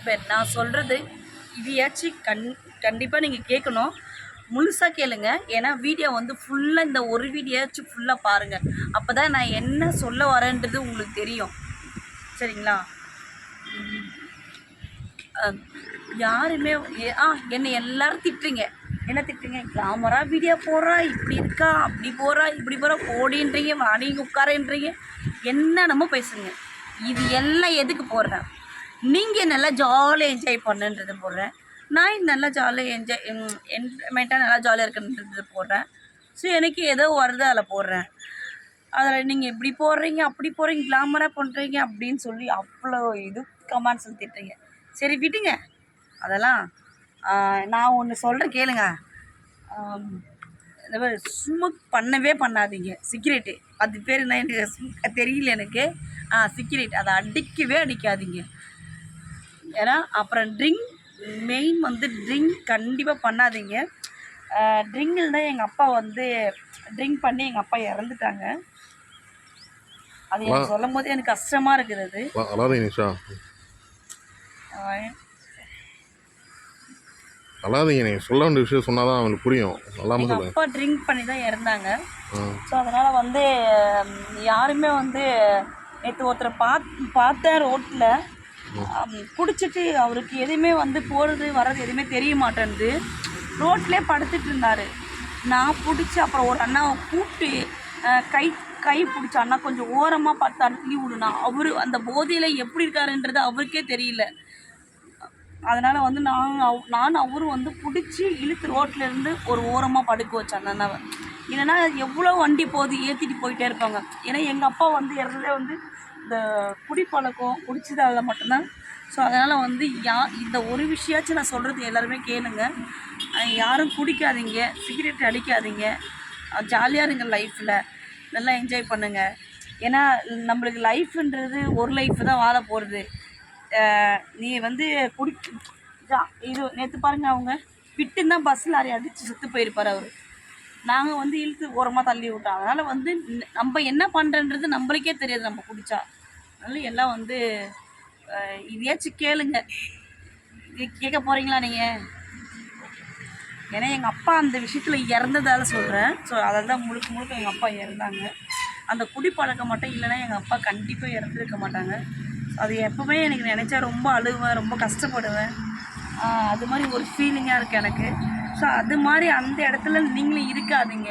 இப்போ நான் சொல்கிறது இதையாச்சும் கண் கண்டிப்பாக நீங்கள் கேட்கணும் முழுசாக கேளுங்க. ஏன்னா வீடியோ வந்து ஃபுல்லாக இந்த ஒரு வீடியோச்சும் ஃபுல்லாக பாருங்கள் அப்போ தான் நான் என்ன சொல்ல வரேன்றது உங்களுக்கு தெரியும். சரிங்களா? யாருமே ஏ- ஆ என்னை எல்லாரும் திட்டுறீங்க. என்ன திட்டுறீங்க? கிளாமராக வீடியோ போடுறா இப்படி இருக்கா அப்படி போகிறா இப்படி போகிறா போடின்றீங்க வாடிங்க உட்காரன்றீங்க. என்னென்னமோ பேசுங்க இது எல்லாம் எதுக்கு போடுறேன்? நீங்கள் நல்லா ஜாலியாக என்ஜாய் பண்ணுன்றது போடுறேன். நான் நல்லா ஜாலியாக என்ஜாய் என்டர்மெண்ட்டாக நல்லா ஜாலியாக இருக்குன்றது போடுறேன். ஸோ எனக்கு ஏதோ வருது அதில் போடுறேன். அதில் நீங்கள் இப்படி போடுறீங்க அப்படி போடுறீங்க கிளாமராக பண்ணுறீங்க அப்படின்னு சொல்லி அவ்வளோ இது கமெண்ட்ஸ் திட்டுறீங்க. சரி விட்டுங்க அதெல்லாம் நான் ஒன்று சொல்கிறேன் கேளுங்க. இந்த மாதிரி ஸ்மோக் பண்ணவே பண்ணாதீங்க. சிகரெட்டு அது பேர் என்ன எனக்கு தெரியல எனக்கு. ஆ சிகரெட் அதை அடிக்கவே அடிக்காதீங்க. ஏன்னா அப்புறம் ட்ரிங்க் மெயின் வந்து ட்ரிங்க் கண்டிப்பாக பண்ணாதீங்க. ட்ரிங்கில் தான் எங்கள் அப்பா வந்து ட்ரிங்க் பண்ணி எங்கள் அப்பா இறந்துட்டாங்க. அது எனக்கு சொல்லும் போது எனக்கு கஷ்டமாக இருக்குது அழாதீங்க நீங்கள் சொல்ல வேண்டிய விஷயம் சொன்னால் தான் அவங்களுக்கு புரியும். அல்லாமல் எங்கள் சொல்லுங்க அப்பா ட்ரிங்க் பண்ணி தான் இறந்தாங்க. ஸோ அதனால் வந்து யாருமே வந்து நேற்று ஒருத்தரை பாத் பார்த்தேன் ரோட்டில் குடிச்சிட்டு அவருக்கு எதுவுமே வந்து போகிறது வர்றது எதுவுமே தெரிய மாட்டேன்து ரோட்லேயே படுத்துட்டு இருந்தார். நான் பிடிச்சி அப்புறம் ஒரு அண்ணாவை கூப்பிட்டு கை கை பிடிச்ச அண்ணா கொஞ்சம் ஓரமாக பார்த்து அனுப்பி விடுனா அவர் அந்த போதையில் எப்படி இருக்காருன்றது அவருக்கே தெரியல. அதனால் வந்து நான் அவ்- நான் அவரும் வந்து பிடிச்சி இழுத்து ரோட்ல இருந்து ஒரு ஓரமாக படுக்க வச்சேன் அண்ணாவை. இல்லைன்னா எவ்வளோ வண்டி போகுது ஏற்றிட்டு போயிட்டே இருப்பாங்க. ஏன்னா எங்கள் அப்பா வந்து இறந்ததே வந்து இந்த குடிப்பழக்கம் குடிச்சதால மட்டும்தான். ஸோ அதனால் வந்து யா இந்த ஒரு விஷயாச்சும் நான் சொல்கிறது எல்லாருமே கேளுங்க. யாரும் குடிக்காதீங்க சிகரெட் அடிக்காதீங்க. ஜாலியாக இருங்க லைஃப்பில் நல்லா என்ஜாய் பண்ணுங்கள் ஏன்னா நம்மளுக்கு லைஃப்ன்றது ஒரு லைஃப் தான் வாழ போகிறது நீ வந்து குடி ஜா இது நேற்று பாருங்கள் அவங்க விட்டு தான் பஸ்ஸில் யாரையும் அடித்து செத்து போயிருப்பார் அவர். நாங்கள் வந்து இழுத்து ஓரமாக தள்ளி விட்டோம். அதனால் வந்து நம்ம என்ன பண்ணுறன்றது நம்மளுக்கே தெரியாது நம்ம குடித்தா அதனால எல்லாம் வந்து இதையாச்சும் கேளுங்க. இது கேட்க போகிறீங்களா நீங்கள் ஏன்னா எங்கள் அப்பா அந்த விஷயத்தில் இறந்ததால் சொல்கிறேன் ஸோ அதில் தான் முழுக்க முழுக்க எங்கள் அப்பா இறந்தாங்க. அந்த குடிப்பழக்கம் மட்டும் இல்லைன்னா எங்கள் அப்பா கண்டிப்பாக இறந்துருக்க மாட்டாங்க. அது எப்போவுமே எனக்கு நினச்சா ரொம்ப அழுவேன் ரொம்ப கஷ்டப்படுவேன். அது மாதிரி ஒரு ஃபீலிங்காக இருக்குது எனக்கு. ஸோ அது மாதிரி அந்த இடத்துல நீங்களும் இருக்காதீங்க.